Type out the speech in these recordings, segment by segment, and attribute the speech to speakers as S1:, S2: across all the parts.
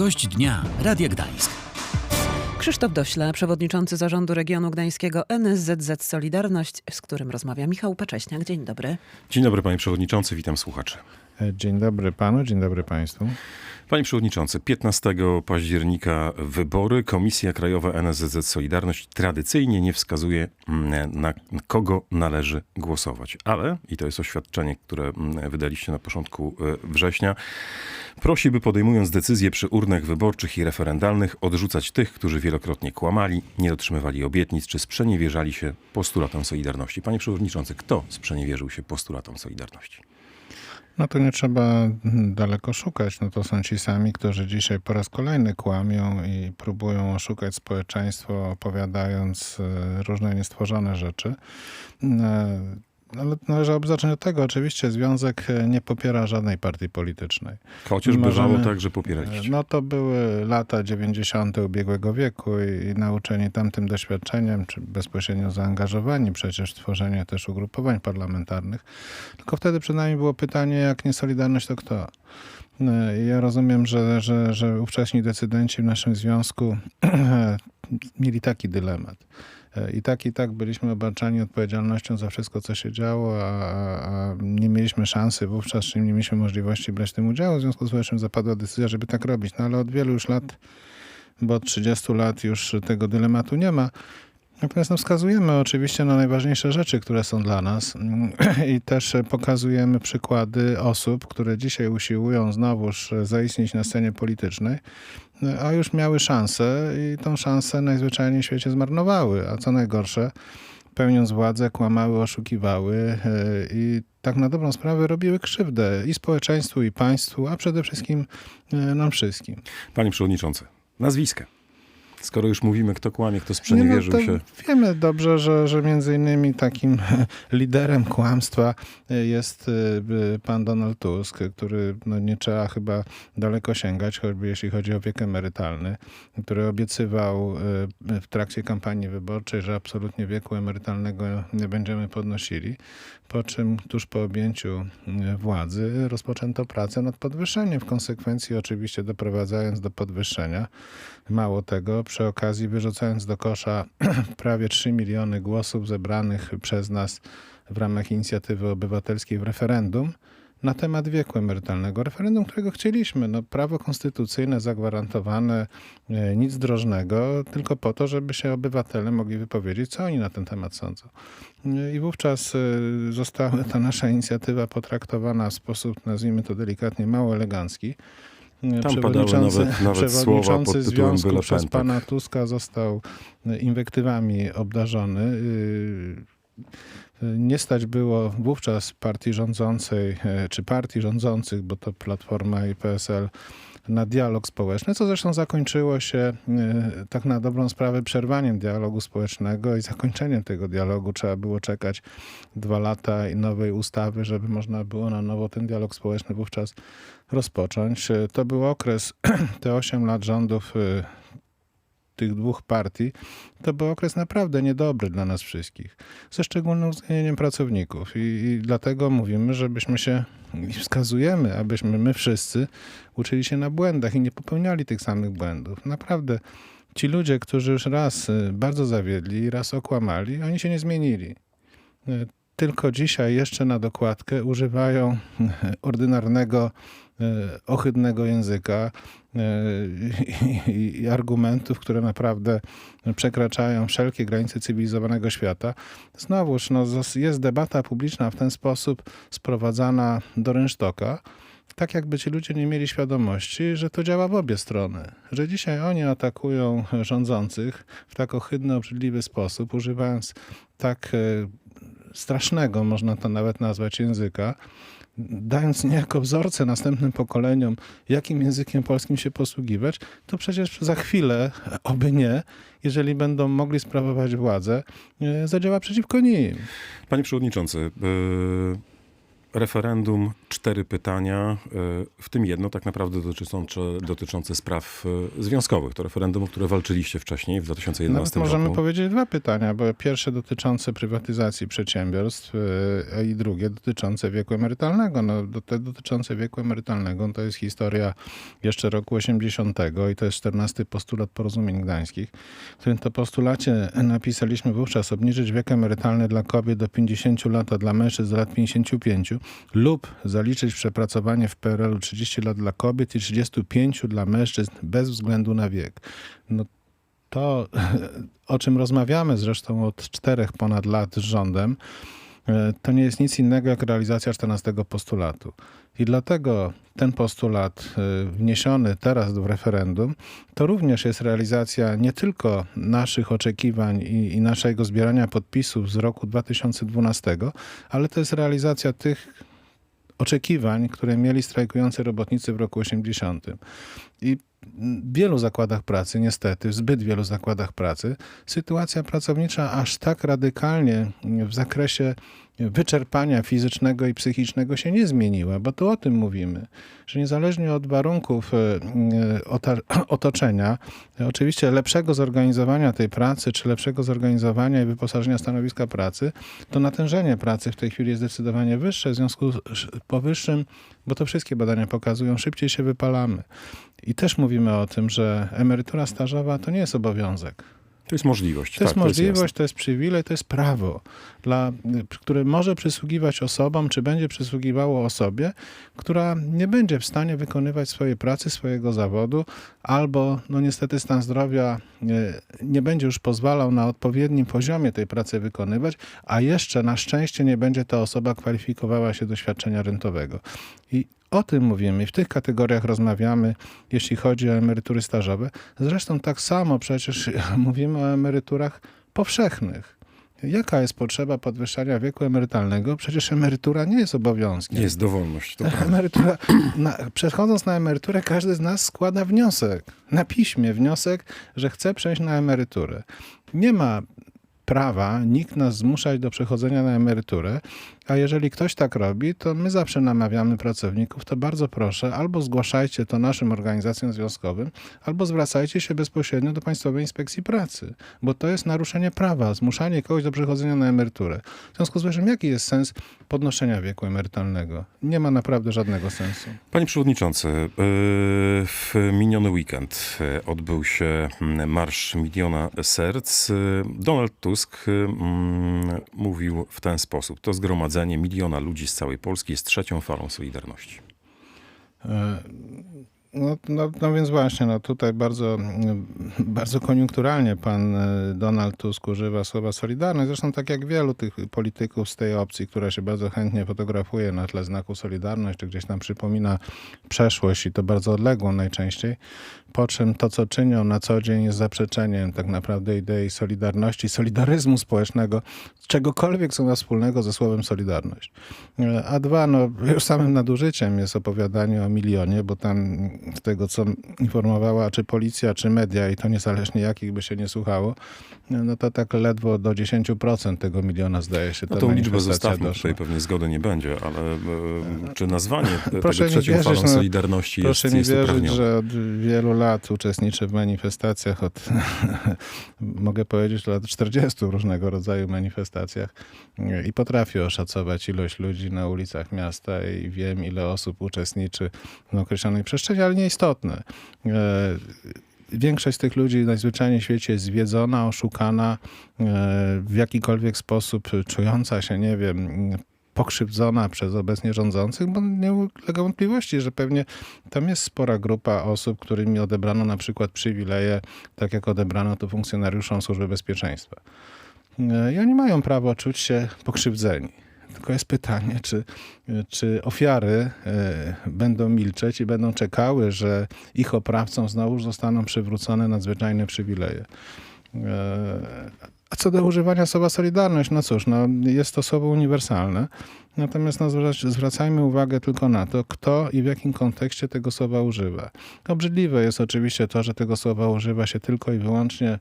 S1: Gość dnia Radia Gdańsk.
S2: Krzysztof Dośle, przewodniczący zarządu regionu gdańskiego NSZZ Solidarność, z którym rozmawia Michał Pacześniak. Dzień dobry.
S3: Dzień dobry panie przewodniczący, witam słuchaczy.
S4: Dzień dobry panu, dzień dobry państwu.
S3: Panie przewodniczący, 15 października wybory. Komisja Krajowa NSZZ Solidarność tradycyjnie nie wskazuje mm, na kogo należy głosować. Ale, i to jest oświadczenie, które mm, wydaliście na początku e, września, prosi, by podejmując decyzje przy urnach wyborczych i referendalnych odrzucać tych, którzy wielokrotnie kłamali, nie dotrzymywali obietnic czy sprzeniewierzali się postulatom Solidarności. Panie przewodniczący, kto sprzeniewierzył się postulatom Solidarności?
S4: No to nie trzeba daleko szukać. No to są ci sami, którzy dzisiaj po raz kolejny kłamią i próbują oszukać społeczeństwo, opowiadając e, różne niestworzone rzeczy. E, Ale należy zacząć od tego, oczywiście związek nie popiera żadnej partii politycznej.
S3: Chociaż bywało tak, że popieraliście.
S4: No to były lata 90. ubiegłego wieku i, i nauczeni tamtym doświadczeniem, czy bezpośrednio zaangażowani przecież w tworzenie też ugrupowań parlamentarnych. Tylko wtedy przed nami było pytanie, jak nie Solidarność, to kto? I Ja rozumiem, że, że, że ówcześni decydenci w naszym związku mieli taki dylemat. E, I tak, i tak byliśmy obarczani odpowiedzialnością za wszystko, co się działo, a, a, nie mieliśmy szansy wówczas, czy nie mieliśmy możliwości brać w tym udziału. W związku z czym zapadła decyzja, żeby tak robić. No ale od wielu już lat, bo od 30 lat już tego dylematu nie ma. Natomiast no, wskazujemy oczywiście na najważniejsze rzeczy, które są dla nas i też pokazujemy przykłady osób, które dzisiaj usiłują znowuż zaistnieć na scenie politycznej, a już miały szansę i tą szansę najzwyczajniej w świecie zmarnowały. A co najgorsze, pełniąc władzę, kłamały, oszukiwały e, i tak na dobrą sprawę robiły krzywdę i społeczeństwu, i państwu, a przede wszystkim e, nam wszystkim.
S3: Panie przewodniczący, nazwiska. Skoro już mówimy, kto kłamie, kto sprzeniewierzył
S4: Nie, no,
S3: się.
S4: Wiemy dobrze, że, że między innymi takim liderem kłamstwa jest y, pan Donald Tusk, który no, nie trzeba chyba daleko sięgać, choćby jeśli chodzi o wiek emerytalny, który obiecywał y, w trakcie kampanii wyborczej, że absolutnie wieku emerytalnego nie będziemy podnosili, po czym tuż po objęciu y, władzy rozpoczęto pracę nad podwyższeniem, w konsekwencji oczywiście doprowadzając do podwyższenia. Mało tego, przy okazji wyrzucając do kosza prawie 3 miliony głosów zebranych przez nas w ramach inicjatywy obywatelskiej w referendum na temat wieku emerytalnego. Referendum, którego chcieliśmy. No, prawo konstytucyjne zagwarantowane, e, nic drożnego, tylko po to, żeby się obywatele mogli wypowiedzieć, co oni na ten temat sądzą. E, I wówczas e, została ta nasza inicjatywa potraktowana w sposób, nazwijmy to delikatnie, mało elegancki.
S3: Tam padały nawet- nawet
S4: przewodniczący związku przez pana Tuska został inwektywami obdarzony. Yy, Nie stać było wówczas partii rządzącej, czy partii rządzących, bo to Platforma i PSL, na dialog społeczny, co zresztą zakończyło się e, tak na dobrą sprawę przerwaniem dialogu społecznego i zakończeniem tego dialogu. Trzeba było czekać dwa lata i nowej ustawy, żeby można było na nowo ten dialog społeczny wówczas rozpocząć. E, To był okres, te 8 lat rządów e, tych dwóch partii, to był okres naprawdę niedobry dla nas wszystkich, ze szczególnym uwzględnieniem pracowników. I, I dlatego mówimy, żebyśmy się i wskazujemy, abyśmy my wszyscy uczyli się na błędach i nie popełniali tych samych błędów. Naprawdę ci ludzie, którzy już raz y, bardzo zawiedli, raz okłamali, oni się nie zmienili. Tylko dzisiaj jeszcze na dokładkę używają ordynarnego, y, ohydnego języka y, i, argumentów, które naprawdę przekraczają wszelkie granice cywilizowanego świata. Znowuż no, jest debata publiczna w ten sposób sprowadzana do rynsztoka, tak jakby ci ludzie nie mieli świadomości, że to działa w obie strony. Że dzisiaj oni atakują rządzących w tak ohydny, obrzydliwy sposób, używając tak e, strasznego, można to nawet nazwać, języka, dając niejako wzorce następnym pokoleniom, jakim językiem polskim się posługiwać, to przecież za chwilę, oby nie, jeżeli będą mogli sprawować władzę, e, zadziała przeciwko nim.
S3: Panie przewodniczący, yy, referendum, cztery pytania, y, w tym jedno tak naprawdę dotyczące, dotyczące spraw y, związkowych. To referendum, o które walczyliście wcześniej w
S4: Nawet
S3: 2011
S4: możemy
S3: roku.
S4: powiedzieć dwa pytania, bo pierwsze dotyczące prywatyzacji przedsiębiorstw, a i drugie dotyczące wieku emerytalnego. No, te dotyczące wieku emerytalnego to jest historia jeszcze roku 80 i to jest 14 postulat porozumień gdańskich, w którym to postulacie napisaliśmy wówczas obniżyć wiek emerytalny dla kobiet do 50 lat, a dla mężczyzn do lat 55 lub zaliczyć przepracowanie w PRL-u 30 lat dla kobiet i 35 dla mężczyzn bez względu na wiek. No to, o czym rozmawiamy zresztą od czterech ponad lat z rządem, to nie jest nic innego jak realizacja 14 postulatu. I dlatego ten postulat e, wniesiony teraz w referendum, to również jest realizacja nie tylko naszych oczekiwań i, i naszego zbierania podpisów z roku 2012, ale to jest realizacja tych oczekiwań, które mieli strajkujący robotnicy w roku 80. I wielu zakładach pracy, niestety, w zbyt wielu zakładach pracy, sytuacja pracownicza aż tak radykalnie w zakresie wyczerpania fizycznego i psychicznego się nie zmieniła, bo tu o tym mówimy, że niezależnie od warunków e, e, otoczenia, e, oczywiście lepszego zorganizowania tej pracy, czy lepszego zorganizowania i wyposażenia stanowiska pracy, to natężenie pracy w tej chwili jest zdecydowanie wyższe, w związku z powyższym, bo to wszystkie badania pokazują, szybciej się wypalamy. I też mówimy o tym, że emerytura stażowa to nie jest obowiązek.
S3: To jest możliwość.
S4: To jest
S3: tak,
S4: możliwość,
S3: jasne.
S4: to jest przywilej, to jest prawo, dla, które może przysługiwać osobom, czy będzie przysługiwało osobie, która nie będzie w stanie wykonywać swojej pracy, swojego zawodu, albo no niestety stan zdrowia e, nie będzie już pozwalał na odpowiednim poziomie tej pracy wykonywać, a jeszcze na szczęście nie będzie ta osoba kwalifikowała się do świadczenia rentowego. I o tym mówimy i w tych kategoriach rozmawiamy, jeśli chodzi o emerytury stażowe. Zresztą tak samo przecież mówimy o emeryturach powszechnych. Jaka jest potrzeba podwyższania wieku emerytalnego? Przecież emerytura nie jest obowiązkiem.
S3: Jest dowolność. To.
S4: Emerytura, na, przechodząc na emeryturę, każdy z nas składa wniosek na piśmie, wniosek, że chce przejść na emeryturę. Nie ma prawa nikt nas zmuszać do przechodzenia na emeryturę, a jeżeli ktoś tak robi, to my zawsze namawiamy pracowników, to bardzo proszę, albo zgłaszajcie to naszym organizacjom związkowym, albo zwracajcie się bezpośrednio do Państwowej Inspekcji Pracy, bo to jest naruszenie prawa, zmuszanie kogoś do przechodzenia na emeryturę. W związku z czym, jaki jest sens podnoszenia wieku emerytalnego? Nie ma naprawdę żadnego sensu.
S3: Panie Przewodniczący, yy, w miniony weekend yy, odbył się mm, Marsz Miliona Serc. Yy, Donald Tusk yy, mm, mówił w ten sposób. To zgromadzenie miliona ludzi z całej Polski jest trzecią falą Solidarności.
S4: E, No, no, no więc właśnie, no tutaj bardzo, mm, bardzo koniunkturalnie pan e, Donald Tusk używa słowa solidarność. Zresztą tak jak wielu tych polityków z tej opcji, która się bardzo chętnie fotografuje na tle znaku Solidarność, czy gdzieś tam przypomina przeszłość i to bardzo odległą najczęściej. Po czym to, co czynią na co dzień jest zaprzeczeniem tak naprawdę idei solidarności, solidaryzmu społecznego, czegokolwiek co ma wspólnego ze słowem solidarność. E, A dwa, no już samym nadużyciem jest opowiadanie o milionie, bo tam z tego, co informowała czy policja, czy media, i to niezależnie jakich by się nie słuchało, no to tak ledwo do 10% tego miliona zdaje się
S3: No tą liczbę zostawmy,
S4: doszła.
S3: tutaj pewnie zgody nie będzie, ale yy, czy nazwanie tego
S4: Proszę mi
S3: trzecią
S4: wierzyć,
S3: falą
S4: no,
S3: Solidarności jest,
S4: Proszę mi
S3: jest
S4: wierzyć,
S3: uprawnione?
S4: że od wielu lat uczestniczę w manifestacjach, od mogę powiedzieć, lat 40 różnego rodzaju manifestacjach i potrafię oszacować ilość ludzi na ulicach miasta i wiem, ile osób uczestniczy w określonej przestrzeni, ale nieistotne. E, Większość z tych ludzi najzwyczajniej w świecie jest zwiedzona, oszukana, e, w jakikolwiek sposób czująca się, nie wiem, pokrzywdzona przez obecnie rządzących, bo nie ulega wątpliwości, że pewnie tam jest spora grupa osób, którymi odebrano na przykład przywileje, tak jak odebrano to funkcjonariuszom Służby Bezpieczeństwa. E, I oni mają prawo czuć się pokrzywdzeni. Tylko jest pytanie, czy, czy ofiary e, będą milczeć i będą czekały, że ich oprawcom znowu zostaną przywrócone nadzwyczajne przywileje. A co do używania słowa solidarność, no cóż, no jest to słowo uniwersalne. Natomiast no, zwrac- zwracajmy uwagę tylko na to, kto i w jakim kontekście tego słowa używa. Obrzydliwe jest oczywiście to, że tego słowa używa się tylko i wyłącznie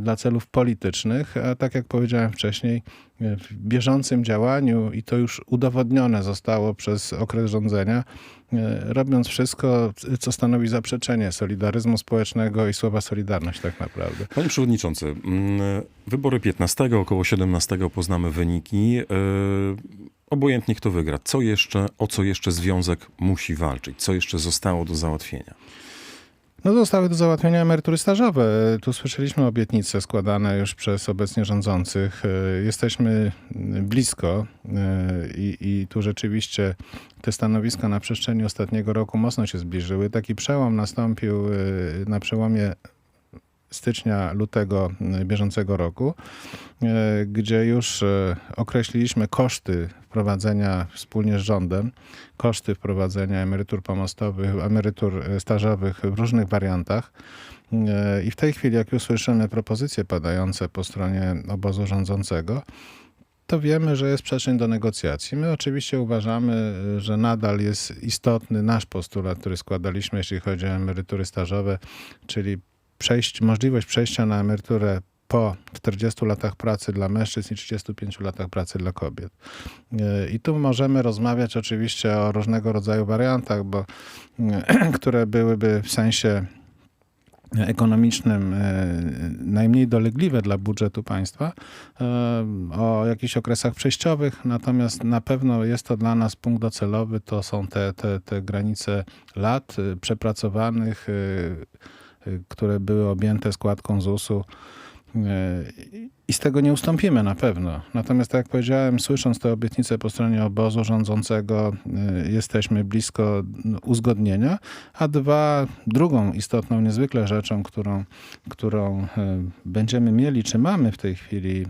S4: dla celów politycznych, a tak jak powiedziałem wcześniej, w bieżącym działaniu i to już udowodnione zostało przez okres rządzenia, e, robiąc wszystko, co stanowi zaprzeczenie solidaryzmu społecznego i słowa solidarność tak naprawdę.
S3: Panie Przewodniczący, mm, wybory 15, około 17 poznamy wyniki. Obojętnie kto wygra, co jeszcze, o co jeszcze związek musi walczyć, co jeszcze zostało do załatwienia.
S4: No zostały do załatwienia emerytury stażowe. Tu słyszeliśmy obietnice składane już przez obecnie rządzących. Jesteśmy blisko e, i, i tu rzeczywiście te stanowiska na przestrzeni ostatniego roku mocno się zbliżyły. Taki przełom nastąpił e, na przełomie stycznia, lutego e, bieżącego roku, e, gdzie już e, określiliśmy koszty wprowadzenia wspólnie z rządem, koszty wprowadzenia emerytur pomostowych, emerytur e, stażowych w różnych wariantach. I w tej chwili, jak już słyszymy propozycje padające po stronie obozu rządzącego, to wiemy, że jest przestrzeń do negocjacji. My oczywiście uważamy, że nadal jest istotny nasz postulat, który składaliśmy, jeśli chodzi o emerytury stażowe, czyli przejść, możliwość przejścia na emeryturę po 40 latach pracy dla mężczyzn i 35 latach pracy dla kobiet. I tu możemy rozmawiać oczywiście o różnego rodzaju wariantach, bo, które byłyby w sensie ekonomicznym e, najmniej dolegliwe dla budżetu państwa, e, o jakichś okresach przejściowych, natomiast na pewno jest to dla nas punkt docelowy, to są te, te, te granice lat e, przepracowanych, które były objęte składką ZUS-u. E, I z tego nie ustąpimy na pewno. Natomiast, tak jak powiedziałem, słysząc te obietnice po stronie obozu rządzącego, e, jesteśmy blisko uzgodnienia. A dwa, drugą istotną niezwykle rzeczą, którą, którą e, będziemy mieli, czy mamy w tej chwili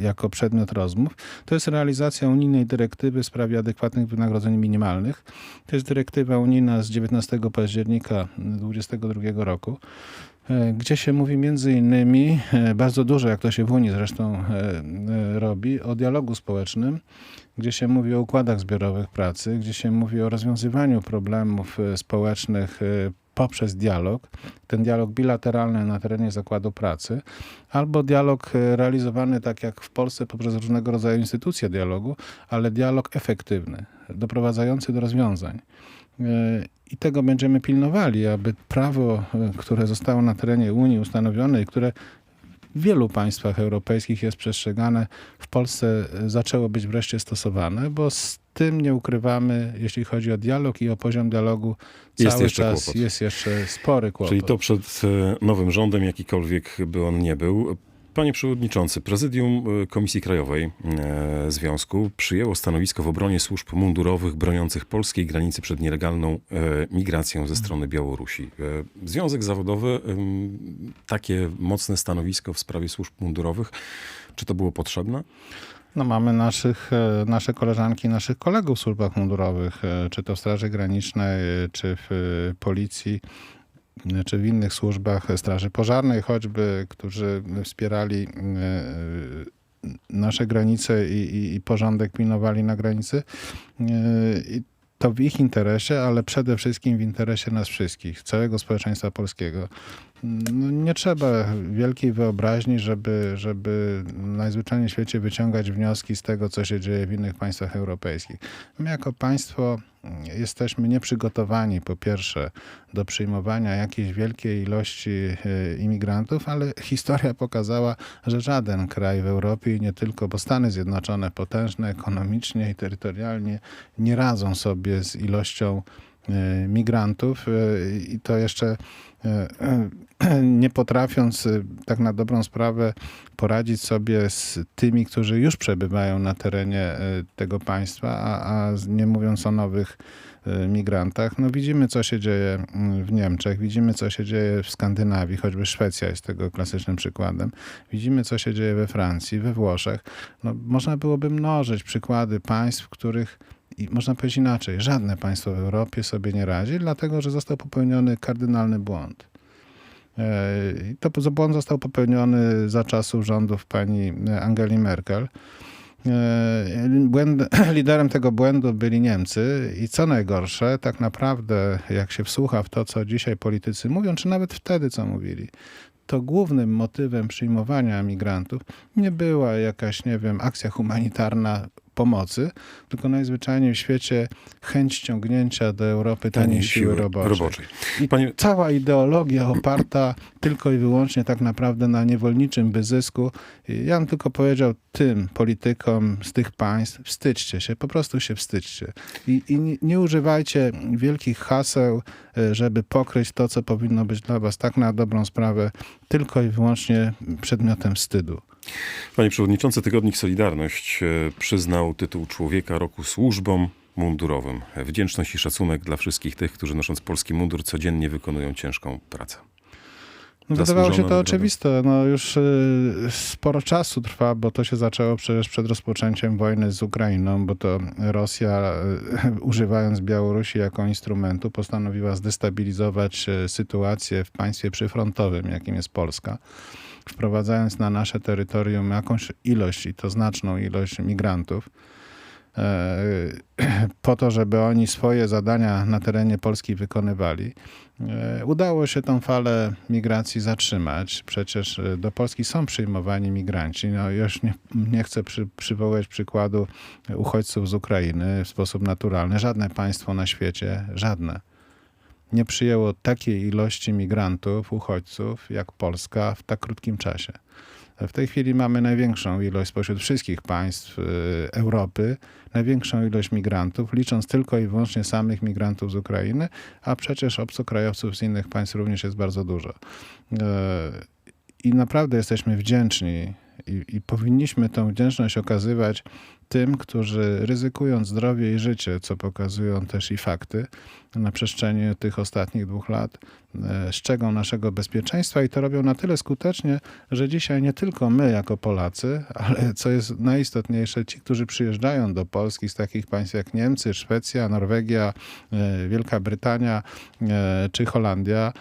S4: jako przedmiot rozmów, to jest realizacja unijnej dyrektywy w sprawie adekwatnych wynagrodzeń minimalnych. To jest dyrektywa unijna z 19 października 2022 roku gdzie się mówi między innymi, e, bardzo dużo, jak to się w Unii zresztą e, e, robi, o dialogu społecznym, gdzie się mówi o układach zbiorowych pracy, gdzie się mówi o rozwiązywaniu problemów e, społecznych e, poprzez dialog, ten dialog bilateralny na terenie zakładu pracy, albo dialog e, realizowany tak jak w Polsce poprzez różnego rodzaju instytucje dialogu, ale dialog efektywny, doprowadzający do rozwiązań. E, I tego będziemy pilnowali, aby prawo, e, które zostało na terenie Unii ustanowione i które w wielu państwach europejskich jest przestrzegane, w Polsce e, zaczęło być wreszcie stosowane, bo z tym nie ukrywamy, jeśli chodzi o dialog i o poziom dialogu,
S3: Jest
S4: cały
S3: jeszcze
S4: czas
S3: kłopot.
S4: jest jeszcze spory kłopot.
S3: Czyli to przed nowym rządem, jakikolwiek by on nie był. Panie Przewodniczący, Prezydium e, Komisji Krajowej e, Związku przyjęło stanowisko w obronie służb mundurowych broniących polskiej granicy przed nielegalną e, migracją ze strony Białorusi. Związek zawodowy, takie mocne stanowisko w sprawie służb mundurowych, czy to było potrzebne?
S4: No mamy naszych, nasze koleżanki, naszych kolegów w służbach mundurowych, czy to w Straży Granicznej, czy w policji, czy w innych służbach Straży Pożarnej choćby, którzy wspierali e, nasze granice i, i, i porządek pilnowali na granicy. E, I to w ich interesie, ale przede wszystkim w interesie nas wszystkich, całego społeczeństwa polskiego. No, nie trzeba wielkiej wyobraźni, żeby, żeby najzwyczajniej w świecie wyciągać wnioski z tego, co się dzieje w innych państwach europejskich. My jako państwo jesteśmy nieprzygotowani po pierwsze do przyjmowania jakiejś wielkiej ilości e, imigrantów, ale historia pokazała, że żaden kraj w Europie nie tylko, bo Stany Zjednoczone potężne ekonomicznie i terytorialnie nie radzą sobie z ilością migrantów e, i to jeszcze e, nie potrafiąc e, tak na dobrą sprawę poradzić sobie z tymi, którzy już przebywają na terenie e, tego państwa, a, a nie mówiąc o nowych e, migrantach. No widzimy, co się dzieje mm, w Niemczech, widzimy, co się dzieje w Skandynawii, choćby Szwecja jest tego klasycznym przykładem. Widzimy, co się dzieje we Francji, we Włoszech. No, można byłoby mnożyć przykłady państw, w których i można powiedzieć inaczej, żadne państwo w Europie sobie nie radzi, dlatego że został popełniony kardynalny błąd. E, i To błąd został popełniony za czasów rządów pani Angeli Merkel. E, Błęd, liderem tego błędu byli Niemcy i co najgorsze, tak naprawdę jak się wsłucha w to, co dzisiaj politycy mówią, czy nawet wtedy, co mówili, to głównym motywem przyjmowania migrantów nie była jakaś, nie wiem, akcja humanitarna pomocy, tylko najzwyczajniej w świecie chęć ściągnięcia do Europy taniej siły roboczej. I
S3: Panie-
S4: cała ideologia oparta tylko i wyłącznie tak naprawdę na niewolniczym wyzysku. Ja bym tylko powiedział tym politykom z tych państw, wstydźcie się, po prostu się wstydźcie. I, i nie, używajcie wielkich haseł, żeby pokryć to, co powinno być dla was tak na dobrą sprawę, tylko i wyłącznie przedmiotem wstydu.
S3: Panie Przewodniczący, Tygodnik Solidarność e, przyznał tytuł Człowieka Roku służbom mundurowym. Wdzięczność i szacunek dla wszystkich tych, którzy nosząc polski mundur codziennie wykonują ciężką pracę.
S4: No, wydawało się to
S3: nagroda.
S4: oczywiste. No, już y, sporo czasu trwa, bo to się zaczęło przecież przed rozpoczęciem wojny z Ukrainą, bo to Rosja, y, używając Białorusi jako instrumentu, postanowiła zdestabilizować sytuację w państwie przyfrontowym, jakim jest Polska, wprowadzając na nasze terytorium jakąś ilość, i to znaczną ilość migrantów e, po to, żeby oni swoje zadania na terenie Polski wykonywali. E, Udało się tą falę migracji zatrzymać. Przecież e, do Polski są przyjmowani migranci. No, już nie, nie chcę przy, przywołać przykładu uchodźców z Ukrainy w sposób naturalny. Żadne państwo na świecie, żadne, nie przyjęło takiej ilości migrantów, uchodźców jak Polska w tak krótkim czasie. W tej chwili mamy największą ilość spośród wszystkich państw y, Europy, największą ilość migrantów, licząc tylko i wyłącznie samych migrantów z Ukrainy, a przecież obcokrajowców z innych państw również jest bardzo dużo. Y, I naprawdę jesteśmy wdzięczni i, i powinniśmy tę wdzięczność okazywać tym, którzy ryzykując zdrowie i życie, co pokazują też i fakty, na przestrzeni tych ostatnich dwóch lat e, strzegą naszego bezpieczeństwa i to robią na tyle skutecznie, że dzisiaj nie tylko my jako Polacy, ale co jest najistotniejsze, ci, którzy przyjeżdżają do Polski z takich państw jak Niemcy, Szwecja, Norwegia, e, Wielka Brytania e, czy Holandia,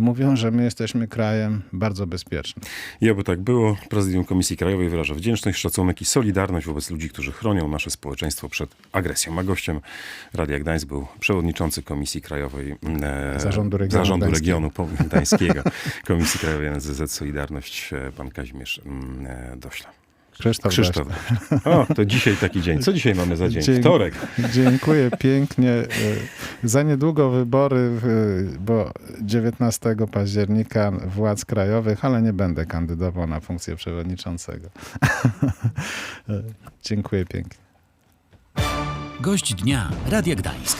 S4: mówią, że my jesteśmy krajem bardzo bezpiecznym.
S3: I aby tak było, Prezydium Komisji Krajowej wyraża wdzięczność, szacunek i solidarność wobec ludzi, którzy chronią nasze społeczeństwo przed agresją. A gościem Radia Gdańsk był przewodniczący Komisji Krajowej e,
S4: Zarządu Regionu
S3: Zarządu. Regionu Gdańskiego Komisji Krajowej NZZ Solidarność, e, pan Kazimierz mm, e, Dośla.
S4: Krzysztof,
S3: Krzysztof. O, to dzisiaj taki dzień. Co dzisiaj mamy za dzień?
S4: Dzień-
S3: Wtorek.
S4: Dziękuję pięknie. E, Za niedługo wybory, e, bo 19 października władz krajowych, ale nie będę kandydował na funkcję przewodniczącego. E, Dziękuję pięknie.
S1: Gość dnia Radia Gdańsk.